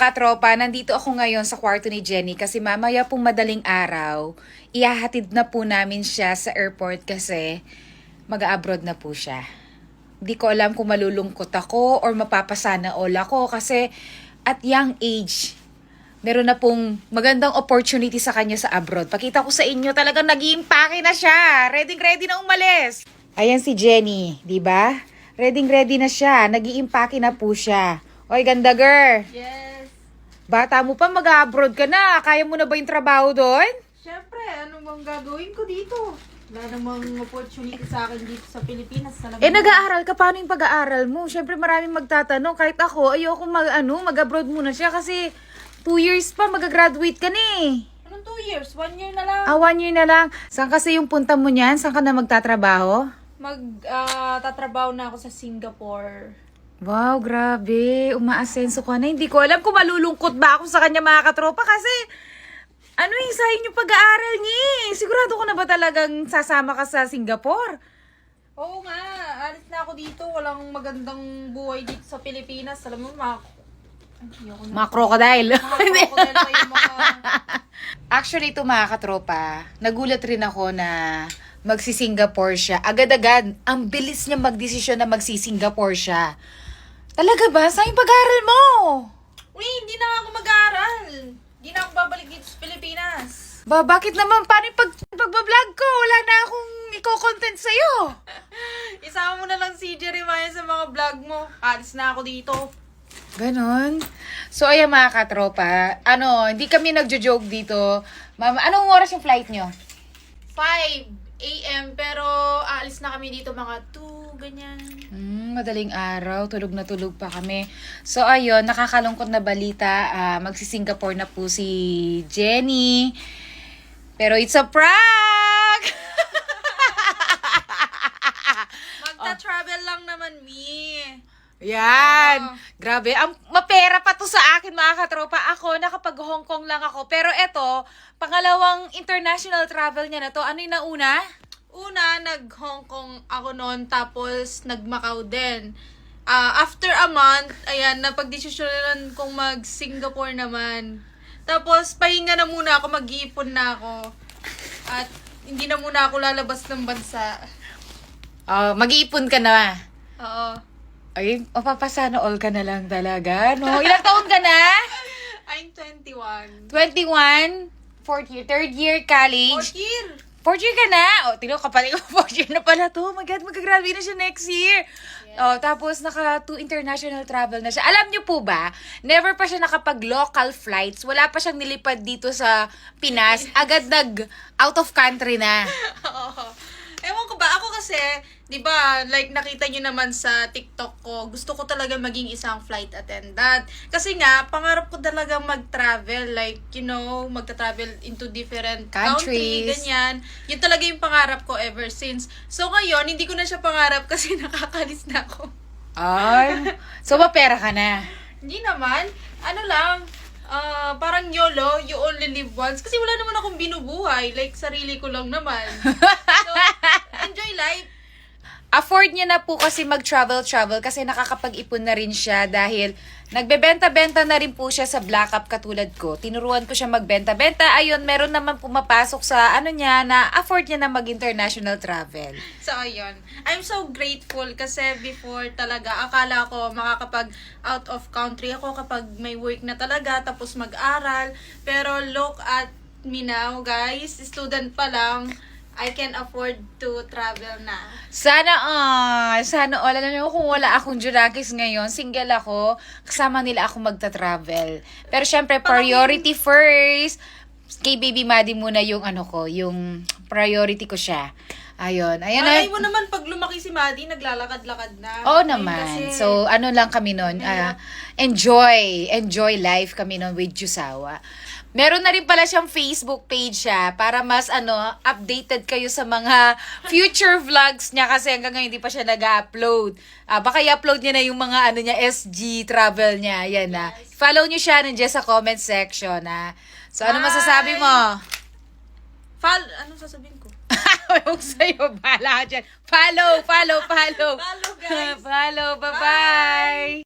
katropa, nandito ako ngayon sa kwarto ni Jenny kasi mamaya pong madaling araw, ihahatid na po namin siya sa airport kasi mag-abroad na po siya. Hindi ko alam kung malulungkot ako or mapapasana all ako kasi at young age, meron na pong magandang opportunity sa kanya sa abroad. Pakita ko sa inyo, talagang nag iimpake na siya. Ready ready na umalis. Ayan si Jenny, di ba? Ready ready na siya. nag iimpake na po siya. Oy, ganda girl. Yes. Bata mo pa, mag-abroad ka na. Kaya mo na ba yung trabaho doon? Siyempre, ano bang gagawin ko dito? Wala namang opportunity sa akin dito sa Pilipinas. Talagang Eh, nag-aaral ka. Paano yung pag-aaral mo? Siyempre, maraming magtatanong. Kahit ako, ayoko mag, ano, mag-abroad muna siya kasi two years pa, mag-graduate ka na eh. Anong two years? One year na lang. Ah, one year na lang. Saan kasi yung punta mo niyan? Saan ka na magtatrabaho? Mag, ah, tatrabaho na ako sa Singapore. Wow, grabe. Umaasenso ka na. Hindi ko alam kung malulungkot ba ako sa kanya mga katropa kasi ano yung sayang yung pag-aaral niya eh. Sigurado ko na ba talagang sasama ka sa Singapore? Oo nga, alis na ako dito. Walang magandang buhay dito sa Pilipinas. Alam mo, mga... Ay. Mga crocodile. Mga crocodile pa yung mga... Actually, ito mga katropa, nagulat rin ako na magsi-Singapore siya. Agad-agad, ang bilis niya magdesisyon na magsi-Singapore siya. Talaga ba? Saan yung pag-aaral mo? Uy, hindi na ako mag-aaral. Hindi na ako babalik dito sa Pilipinas. Ba, bakit naman? Paano yung pag pagbablog ko? Wala na akong i-content sa'yo. Isama mo na lang si Jeremiah sa mga vlog mo. Alis na ako dito. Ganon. So, ayan mga katropa, ano, hindi kami nagjo-joke dito. Mama, anong oras yung flight nyo? 5 a.m. Pero aalis na kami dito mga 2, ganyan. Hmm, madaling araw, tulog na tulog pa kami. So ayun, nakakalungkot na balita, ah, magsi-Singapore na po si Jenny. Pero it's a prank! Magta-travel lang naman, me. Yan! Ah. Grabe, ang mapera pa to sa akin mga katropa. Ako, nakapag Hong Kong lang ako. Pero eto, pangalawang international travel niya na to. Ano yung nauna? Una, nag-Hong Kong ako noon, tapos nag-Macau din. Ah, after a month, ayan, napagdesisyonan kong mag-Singapore naman. Tapos, pahinga na muna ako, mag-iipon na ako. At hindi na muna ako lalabas ng bansa. Oh, mag-iipon ka na. Oo. Ay, mapapasana all ka na lang talaga, no? Ilang taon ka na? I'm 21. 21, fourth year, third year college. Fourth year! Fourth year ka na? O, tingnan ko, kapatid ko, fourth year na pala to. Oh my God, magka-graduate na siya next year. Oh, tapos naka two international travel na siya. Alam niyo po ba, never pa siya nakapag-local flights. Wala pa siyang nilipad dito sa Pinas. Agad nag out of country na. Oo. Ewan ko ba, ako kasi, di ba, like nakita nyo naman sa TikTok ko, gusto ko talaga maging isang flight attendant. Kasi nga, pangarap ko talaga mag-travel, like, you know, magta-travel into different country, Countries. ganyan. Yun talaga yung pangarap ko ever since. So ngayon, hindi ko na siya pangarap kasi nakakalis na ako. Ay, so mapera ka na. Hindi naman, ano lang, ah, parang YOLO, you only live once. Kasi wala naman akong binubuhay. Like, sarili ko lang naman. Life. afford niya na po kasi mag-travel-travel kasi nakakapag-ipon na rin siya dahil nagbebenta-benta na rin po siya sa Black Up katulad ko. Tinuruan ko siya magbenta-benta. Ayun, meron naman pumapasok sa ano niya na afford niya na mag-international travel. So, ayun. I'm so grateful kasi before talaga, akala ko makakapag out of country ako kapag may work na talaga, tapos mag-aral. Pero look at me now, guys. Student pa lang. I can afford to travel na. Sana ah, sana all. Alam niyo kung wala akong Jurakis ngayon, single ako, kasama nila ako magta-travel. Pero syempre, priority first. Kay Baby Maddie muna yung ano ko, yung priority ko siya. Ayun. Ayun na. Ay, mo naman pag lumaki si Maddie, naglalakad-lakad na. Oo Ayun naman. kasi- So, ano lang kami nun, ah, enjoy, enjoy life kami nun with Jusawa. Meron na rin pala siyang Facebook page siya para mas ano, updated kayo sa mga future vlogs niya kasi hanggang ngayon hindi pa siya nag-upload. Ah, baka i-upload niya na yung mga ano niya, SG travel niya. Yan na. Follow niyo siya nandiyan sa comment section na. So, ano Hi! masasabi mo? Fal, ano sasabihin Huwag sa'yo, bahala ka dyan. Follow, follow, follow. Follow, guys. follow, bye-bye.